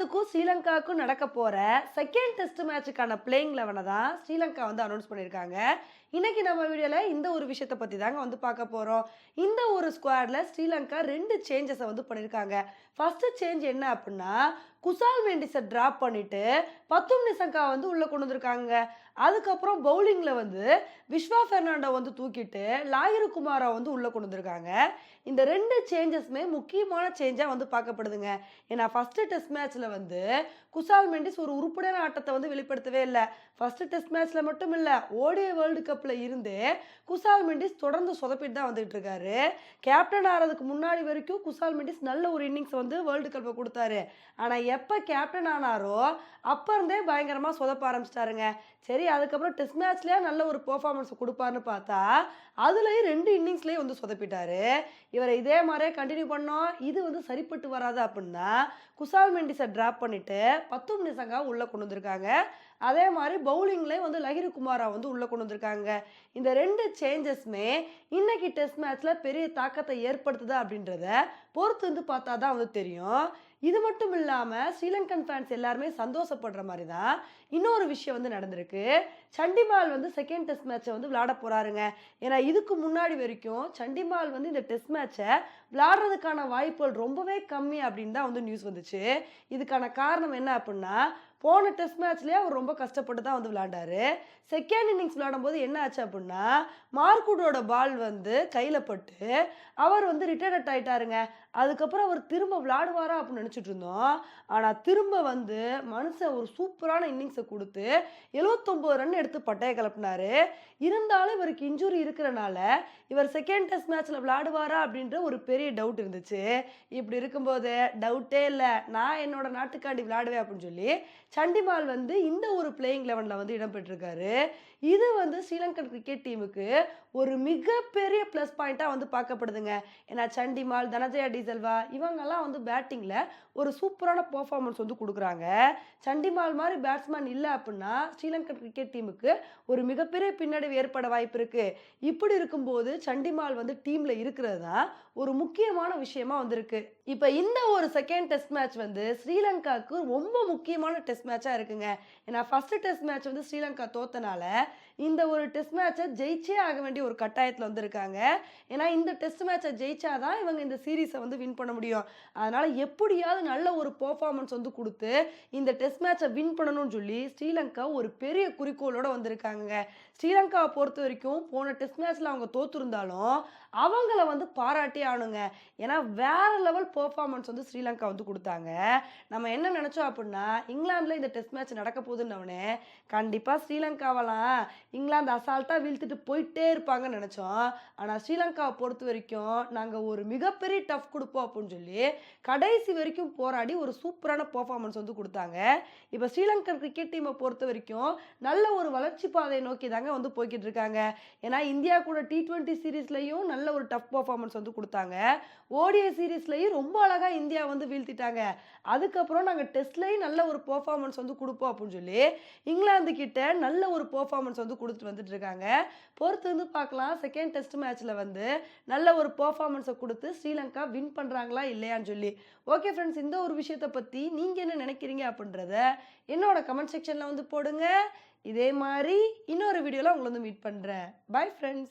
இங்கிலாந்துக்கும் ஸ்ரீலங்காவுக்கும் நடக்க போற செகண்ட் டெஸ்ட் மேட்சுக்கான பிளேயிங் லெவனை தான் ஸ்ரீலங்கா வந்து அனௌன்ஸ் பண்ணியிருக்காங்க. இன்னைக்கு நம்ம வீடியோவில் இந்த ஒரு விஷயத்தை பற்றி தாங்க வந்து பார்க்க போகிறோம் இந்த ஒரு ஸ்குவாடில் ஸ்ரீலங்கா ரெண்டு சேஞ்சஸை வந்து பண்ணியிருக்காங்க. ஃபஸ்ட்டு சேஞ்ச் என்ன அப்படின்னா குசால் மெண்டிஸை ட்ராப் பண்ணிவிட்டு பத்தும் நிசங்கா வந்து உள்ளே கொண்டு வந்திருக்காங்க. அதுக்கப்புறம் பவுலிங்கில் வந்து விஸ்வா ஃபெர்னாண்டோ வந்து தூக்கிட்டு லாயிரு குமாரா வந்து உள்ளே கொண்டு வந்திருக்காங்க. இந்த ரெண்டு சேஞ்சஸுமே முக்கியமான சேஞ்சாக வந்து பார்க்கப்படுதுங்க. ஏன்னா ஃபஸ்ட்டு டெஸ்ட் மேட்ச்சில் வந்து குசால் மெண்டிஸ் ஒரு உருப்படியான ஆட்டத்தை வந்து வெளிப்படுத்தவே இல்லை. ஃபஸ்ட்டு டெஸ்ட் மேட்ச்சில் மட்டும் இல்லை ஓடிய வேர்ல்டு கப்பில் இருந்து குசால் மெண்டிஸ் தொடர்ந்து சொதப்பிட்டு தான் வந்துகிட்டு இருக்காரு. கேப்டன் ஆகிறதுக்கு முன்னாடி வரைக்கும் குசால் மெண்டிஸ் நல்ல ஒரு இன்னிங்ஸ் வந்து வேர்ல்டு கப்பை கொடுத்தாரு. ஆனால் எப்போ கேப்டன் ஆனாரோ அப்போ இருந்தே பயங்கரமாக சொதப்ப ஆரம்பிச்சிட்டாருங்க. சரி அதுக்கப்புறம் டெஸ்ட் மேட்ச்லேயே நல்ல ஒரு பர்ஃபார்மன்ஸ் கொடுப்பாருன்னு பார்த்தா அதுலேயும் ரெண்டு இன்னிங்ஸ்லேயும் வந்து சொதப்பிட்டாரு. இவரை இதே மாதிரியே கண்டினியூ பண்ணோம். இது வந்து சரிப்பட்டு வராது அப்படின்னா குசால் மெண்டிஸை ட்ராப் பண்ணிவிட்டு பத்தும் நிசங்கா உள்ளே கொண்டு வந்திருக்காங்க. அதே மாதிரி பவுலிங்லேயும் வந்து லஹிரி குமாரா வந்து உள்ளே கொண்டு வந்திருக்காங்க. இந்த ரெண்டு சேஞ்சஸுமே இன்னைக்கு டெஸ்ட் மேட்ச்சில் பெரிய தாக்கத்தை ஏற்படுத்துதா அப்படின்றத பொறுத்து வந்து பார்த்தா தான் வந்து தெரியும். இது மட்டும் இல்லாமல் ஸ்ரீலங்கன் ஃபேன்ஸ் எல்லாருமே சந்தோஷப்படுற மாதிரி தான் இன்னொரு விஷயம் வந்து நடந்திருக்கு. சண்டிமால் வந்து செகண்ட் டெஸ்ட் மேட்சை வந்து விளாட போகிறாருங்க ஏன்னா இதுக்கு முன்னாடி வரைக்கும் சண்டிமால் வந்து இந்த டெஸ்ட் மேட்சை விளாடுறதுக்கான வாய்ப்புகள் ரொம்பவே கம்மி அப்படின்னு தான் வந்து நியூஸ் வந்துச்சு. இதுக்கான காரணம் என்ன அப்படின்னா போன டெஸ்ட் மேட்ச்லேயே அவர் ரொம்ப கஷ்டப்பட்டு தான் வந்து விளாண்டாரு செகண்ட் இன்னிங்ஸ் விளையாடும்போது என்ன ஆச்சு அப்படின்னா மார்க்குடோட பால் வந்து கையில் பட்டு அவர் வந்து ரிட்டையர்ட் ஆகிட்டாருங்க அதுக்கப்புறம் அவர் திரும்ப விளாடுவாரா அப்படின்னு நினச்சிட்டு இருந்தோம். ஆனால் திரும்ப வந்து மனுஷன் ஒரு சூப்பரான இன்னிங்ஸை கொடுத்து எழுவத்தொம்போது ரன் எடுத்து பட்டையை கிளப்பினாரு. இருந்தாலும் இவருக்கு இன்ஜுரி இருக்கிறனால இவர் செகண்ட் டெஸ்ட் மேட்ச்சில் விளாடுவாரா அப்படின்ற ஒரு பெரிய டவுட் இருந்துச்சு. இப்படி இருக்கும்போது டவுட்டே இல்லை. நான் என்னோட நாட்டுக்காண்டி விளாடுவேன் அப்படின்னு சொல்லி சண்டிமால் வந்து இந்த ஒரு பிளேயிங் லெவனில் வந்து இடம்பெற்றிருக்காரு இது வந்து ஸ்ரீலங்கன் கிரிக்கெட் டீமுக்கு ஒரு மிகப்பெரிய ப்ளஸ் பாயிண்ட்டாக வந்து பார்க்கப்படுதுங்க. ஏன்னா சண்டிமால் தனஜயா டீசல்வா இவங்கெல்லாம் வந்து பேட்டிங்கில் ஒரு சூப்பரான பர்ஃபார்மன்ஸ் வந்து கொடுக்குறாங்க. சண்டிமால் மாதிரி பேட்ஸ்மேன் இல்லை அப்படின்னா ஸ்ரீலங்கன் கிரிக்கெட் டீமுக்கு ஒரு மிகப்பெரிய பின்னடைவு ஏற்பட வாய்ப்பு இருக்குது இப்படி இருக்கும்போது சண்டிமால் வந்து டீமில் இருக்கிறது தான் ஒரு முக்கியமான விஷயமா வந்திருக்கு. இப்போ இந்த ஒரு செகண்ட் டெஸ்ட் மேட்ச் வந்து ஸ்ரீலங்காவுக்கு ரொம்ப முக்கியமான டெஸ்ட் மேட்சாக இருக்குங்க. ஏன்னா ஃபர்ஸ்ட் டெஸ்ட் மேட்ச் வந்து ஸ்ரீலங்கா தோத்தனால இந்த ஒரு டெஸ்ட் மேட்சை ஜெயிச்சே ஆக வேண்டிய ஒரு கட்டாயத்தில் வந்திருக்காங்க. ஏன்னா இந்த டெஸ்ட் மேட்சை ஜெயிச்சாதான் இவங்க இந்த சீரீஸை வந்து வின் பண்ண முடியும். அதனால் எப்படியாவது நல்ல ஒரு பெர்ஃபார்மன்ஸ் வந்து கொடுத்து இந்த டெஸ்ட் மேட்சை வின் பண்ணணும்னு சொல்லி ஸ்ரீலங்கா ஒரு பெரிய குறிக்கோளோடு வந்திருக்காங்க ஸ்ரீலங்காவை பொறுத்த வரைக்கும் போன டெஸ்ட் மேட்ச்சில் அவங்க தோத்துருந்தாலும் அவங்கள வந்து பாராட்டி ஆணுங்க ஏன்னா வேற லெவல் பெர்ஃபார்மன்ஸ் வந்து ஸ்ரீலங்கா வந்து கொடுத்தாங்க. நம்ம என்ன நினச்சோம் அப்படின்னா இங்கிலாந்தில் இந்த டெஸ்ட் மேட்ச் நடக்க போகுதுன்னவனே கண்டிப்பாக ஸ்ரீலங்காவெல்லாம் இங்கிலாந்து அசால்ட்டாக வீழ்த்துட்டு போயிட்டே இருப்பாங்கன்னு நினச்சோம். ஆனால் ஸ்ரீலங்காவை பொறுத்த வரைக்கும் நாங்கள் ஒரு மிகப்பெரிய டஃப் கொடுப்போம் அப்படின்னு சொல்லி கடைசி வரைக்கும் போராடி ஒரு சூப்பரான பர்ஃபார்மன்ஸ் வந்து கொடுத்தாங்க. இப்போ ஸ்ரீலங்கன் கிரிக்கெட் டீமை பொறுத்த வரைக்கும் நல்ல ஒரு வளர்ச்சி பாதையை நோக்கி தாங்க வந்து போய்கிட்டு இருக்காங்க. ஏன்னா இந்தியா கூட டி ட்வெண்ட்டி சீரீஸ்லையும் நல்ல ஒரு டஃப் பர்ஃபார்மன்ஸ் வந்து கொடுத்தாங்க. ஓடிஐ சீரீஸ்லையும் ரொம்ப அழகாக இந்தியா வந்து வீழ்த்திட்டாங்க. அதுக்கப்புறம் நாங்கள் டெஸ்ட்லையும் நல்ல ஒரு பர்ஃபார்மன்ஸ் வந்து கொடுப்போம் அப்படின்னு சொல்லி இங்கிலாந்து கிட்ட நல்ல ஒரு பர்ஃபார்மன்ஸ் வந்து கொடுத்துட்டு வந்துட்டு இருக்காங்க. பொறுத்து வந்து பார்க்கலாம். செகண்ட் டெஸ்ட் மேட்ச்சில் வந்து நல்ல ஒரு பர்ஃபார்மன்ஸை கொடுத்து ஸ்ரீலங்கா வின் பண்ணுறாங்களா இல்லையான்னு சொல்லி. ஓகே ஃப்ரெண்ட்ஸ் இந்த ஒரு விஷயத்தை பற்றி நீங்கள் என்ன நினைக்கிறீங்க அப்படின்றத என்னோட கமெண்ட் செக்ஷனில் வந்து போடுங்க. இதே மாதிரி இன்னொரு வீடியோவில் உங்களை வந்து மீட் பண்ணுறேன் பை ஃப்ரெண்ட்ஸ்